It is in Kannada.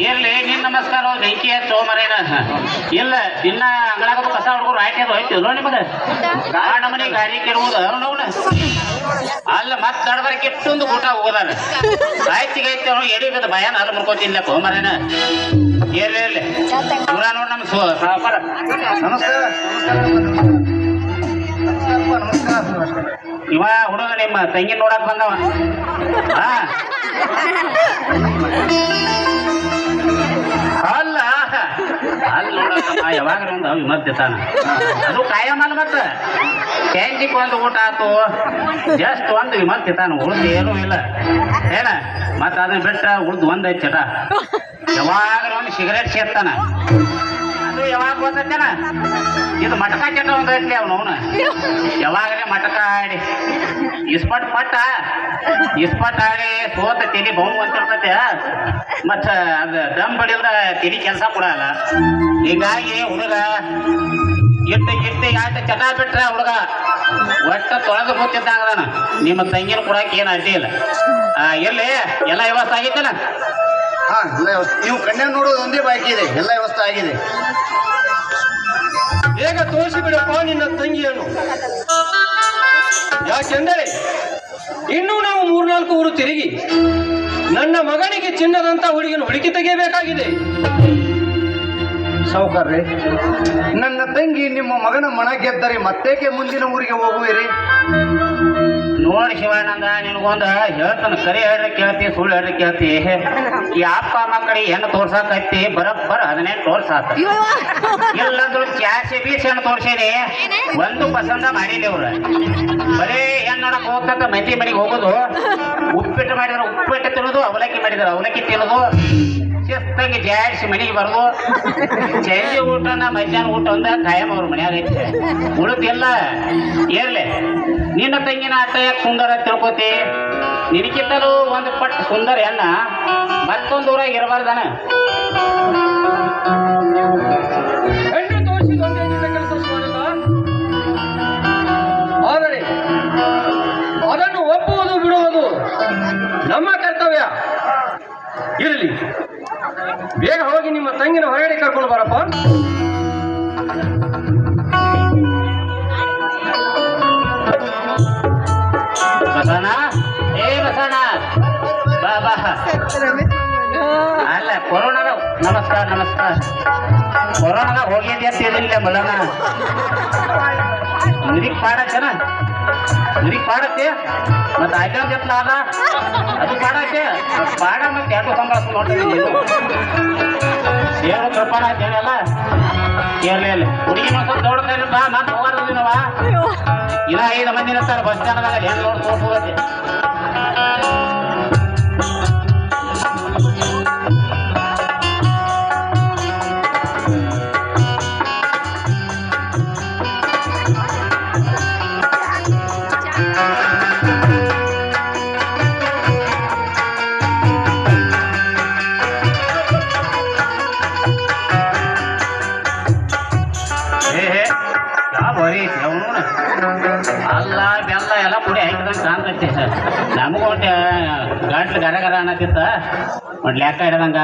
ಇರ್ಲಿ, ನಿನ್ ನಮಸ್ಕಾರ ಬೆಂಕಿ ಹಚ್ಚೋ ಮರೇನ ಇಲ್ಲ ದಿನ ಅಂಗಳಾಗ ಕಸ ಹುಡುಗರು ಅದು ನೋಡಿ ನಿಮಗೆ. ಕಾರಣ ಮನೆ ಗಾಡಿ ಕೆಡುವುದು ಅಲ್ಲ ಮತ್ತೆ ದಡಬರ ಕೆಟ್ಟೊಂದು ಊಟ ಹೋಗೋದಾರ ಆಯ್ತಿಗೆ ಐತಿ ಎಡಿ ಬಿದ್ದ ಭಯನ ಅಲ್ಲಿ ಮುರ್ಕೋತಿಲ್ಲ ಮರೇನ ಇರ್ಲಿ ಇರ್ಲಿ. ಇವ್ರ ನೋಡಿ ನಮ್ಮ ಸು ಇವ ಹುಡುಗ ನಿಮ್ಮ ತಂಗಿ ನೋಡಕ್ ಬಂದವ. ಹಾ. ಅಲ್ಲ. ಅಲ್ಲಿ ನೋಡಕ್ಕ ಯಾವಾಗ ಒಂದು ವಿಮರ್ತಿತಾನ ಅದು ಕಾಯಂ ಅಲ್ಲ ಮತ್ತ. ಕ್ಯಾಂಟಿಕ್ ಒಂದು ಊಟ ಆತು. ಜಸ್ಟ್ ಒಂದು ವಿಮರ್ತಿತಾನ ಉಳ್ದು ಏನೂ ಇಲ್ಲ. ಏನ? ಮತ್ತೆ ಅದನ್ನ ಬಿಟ್ಟ ಉಳ್ದು ಒಂದ್ ಚಟ ಯಾವಾಗ ಒಂದು ಸಿಗರೇಟ್ ಸೇರ್ತಾನ. ಅದು ಯಾವಾಗ ಬಂದೈತೇನ ಇದು ಮಟಕ ಚಟ ಒಂದು ಐತ್ಲಿ ಅವನು ಅವನು. ಯಾವಾಗಲೇ ಮಟಕ ಆಡಿ. ಇಸ್ಪಟ್ ಪಟ್ಟ. ಇಸ್ಪಟ್ ಆಗಿ ಸೋತ ತಿಳಿ ಬಹು ಅಂತಿರ್ತೈತೆ. ಮತ್ತ ಅದು ದಮ್ ಬಡಿಲ್ದ ತಿಳಿ ಕೆಲಸ ಕೊಡಲ್ಲ ಹೀಗಾಗಿ ಹುಡುಗ ಇಟ್ಟು ಇಟ್ಟು ಯಾಕೆ ಚಟ ಬಿಟ್ರೆ ಹುಡುಗ? ಒಟ್ಟ ತೊಳೆದು ಕೂತಿದ್ದಂಗದಾನ ನಿಮ್ಮ ತಂಗಿನ ಕೊಡಕ್ಕೆ ಏನು ಅಡ್ಡಿ ಇಲ್ಲ. ಆ, ಎಲ್ಲಿ? ಎಲ್ಲ ವ್ಯವಸ್ಥೆ ಆಗಿತ್ತಲ್ಲ ಹಾ ಎಲ್ಲ ವ್ಯವಸ್ಥೆ. ನೀವು ಕಣ್ಣ ನೋಡೋದು ಒಂದೇ ಬಾಕಿ ಇದೆ. ಎಲ್ಲ ವ್ಯವಸ್ಥೆ ಆಗಿದೆ. ಬೇಗ ತೋರಿಸಿಬಿಡಪ್ಪ ನಿನ್ನ ತಂಗಿಯನ್ನು. ಯಾಕೆಂದರೆ ಇನ್ನೂ ನಾವು ಮೂರ್ನಾಲ್ಕು ಊರು ತಿರುಗಿ ನನ್ನ ಮಗನಿಗೆ ಚಿನ್ನದಂತ ಹುಡುಗಿನ ಹುಡುಕಿ ತೆಗೆಯಬೇಕಾಗಿದೆ. ಸೌಕರ್ರೆ ನನ್ನ ತಂಗಿ ನಿಮ್ಮ ಮಗನ ಮನ ಗೆದ್ದರೆ ಮತ್ತೇಕೆ ಮುಂದಿನ ಊರಿಗೆ ಹೋಗುವಿರಿ? ನೋಡಿ ಶಿವಾನಂದ ನಿನಗೊಂದ ಹೇಳ್ತಾನ ಕರಿ ಹೇಳ್ರಿ ಕೇಳ್ತಿ ಸುಳ್ಳು ಹೇಳ್ರಿ ಕೇಳ್ತಿ. ಈ ಅಪ್ಪ ಮಕ್ಕಳಿಗೆ ಹೆಣ್ಣು ತೋರ್ಸಾಕತ್ತಿ ಬರಬ್ಬರ ಹದಿನೆಂಟು ವರ್ಷ ಆತ. ಇಲ್ಲಂದ್ರು ಕ್ಯಾಶ್ ಬೀಸ್ ಹೆಣ್ಣು ತೋರ್ಸೇನಿ ಒಂದು ಪಸಂದ ಮಾಡಿದೆ ಅವ್ರ ಬರೀ ಹೆಣ್ಣು ನೋಡಕ್ ಹೋಗ್ತಕ್ಕ ಮಂದಿ ಮನೆಗೆ ಹೋಗೋದು. ಉಪ್ಪಿಟ್ಟು ಮಾಡಿದ್ರೆ ಉಪ್ಪಿಟ್ಟು ತಿನ್ನೋದು ಅವಲಕ್ಕಿ ಮಾಡಿದ್ರೆ ಅವಲಕ್ಕಿ ತಿನ್ನೋದು. ಶಿಸ್ತಾಗಿ ಜಾಡಿಸಿ ಮನೆಗೆ ಬರೋದು. ಸಂಜೆ ಊಟನ ಮಧ್ಯಾಹ್ನ ಊಟ ಒಂದ ಕಾಯಂ ಅವ್ರ ಮನ್ಯಾಗ ಐತೆ. ಉಳಿದಿಲ್ಲ. ಇರ್ಲಿ. ನಿನ್ನ ತಂಗಿನ ಆಟ ಯಾಕೆ ಸುಂದರ ತಿಳ್ಕೊತಿ. ನಿನಗಿಂತಲೂ ಒಂದು ಪಟ್ಟು ಸುಂದರ ಅನ್ನ ಮತ್ತೊಂದು ಊರಾಗ ಇರಬಾರ್ದಾನ? ಆದರೆ ಅದನ್ನು ಒಪ್ಪುವುದು, ಬಿಡುವುದು ನಮ್ಮ ಕರ್ತವ್ಯ. ಇರಲಿ. ಬೇಗ ಹೋಗಿ ನಿಮ್ಮ ತಂಗಿನ ಹೊರಗಡೆ ಕರ್ಕೊಂಡು ಬರಪ್ಪ. ಬಸಣ ಏ ಬಸಣ ಬಾ ಬಾ. ಅಲ್ಲ ಕೊರೋನಾಗ ನಮಸ್ಕಾರ ನಮಸ್ಕಾರ. ಕೊರೋನಾಗ ಹೋಗಿದ್ದೆ ಅಂತ ಹೇಳಿಲ್ಲ ಮಲ್ಲಣ್ಣ ನಿನಗ್ ಪಾಡತ್ತೇನ ನಿನಗ್ ಪಾಡಕ್ಕೆ? ಮತ್ತೆ ಆಯ್ತಾ ಜಪ್ಲ ಅದ ಅದು ಪಾಡಕ್ಕೆ? ಪಾಡ ಮತ್ತೆ ಎರಡು ಸಂಬಳ ನೋಡ್ತೀನಿ ಏನು ಕೃಪಾಣ ಅಂತ ಅಂತೇಳಲ್ಲ ಕೇಳಲಿಲ್ಲ ಹುಡುಗಿ ಮಕ್ಕಳು ಬಾ ಇನ್ನ ಐದು ಮಂದಿನ ಇರ್ತಾರೆ ಬಸ್ ಸ್ಟ್ಯಾಂಡ್ದಾಗ. ಹೆಂಗ್ ನೋಡ್ಕೊಂಡು ಹೋಗತ್ತೆ? ಅಲ್ಲ ಬೆಲ್ಲ ಎಲ್ಲ ಪುಡಿ ಹಾಕಿದಂಗೆ ಕಾಣ್ತೈತಿ ನಮಗೂ ಒಂದು ಗಂಟ್ಲು ಗರ ಗರ ಅನ್ನತ್ತಿತ್ತ ಒಂದು ಲೆಕ್ಕ ಇಡದಂಗ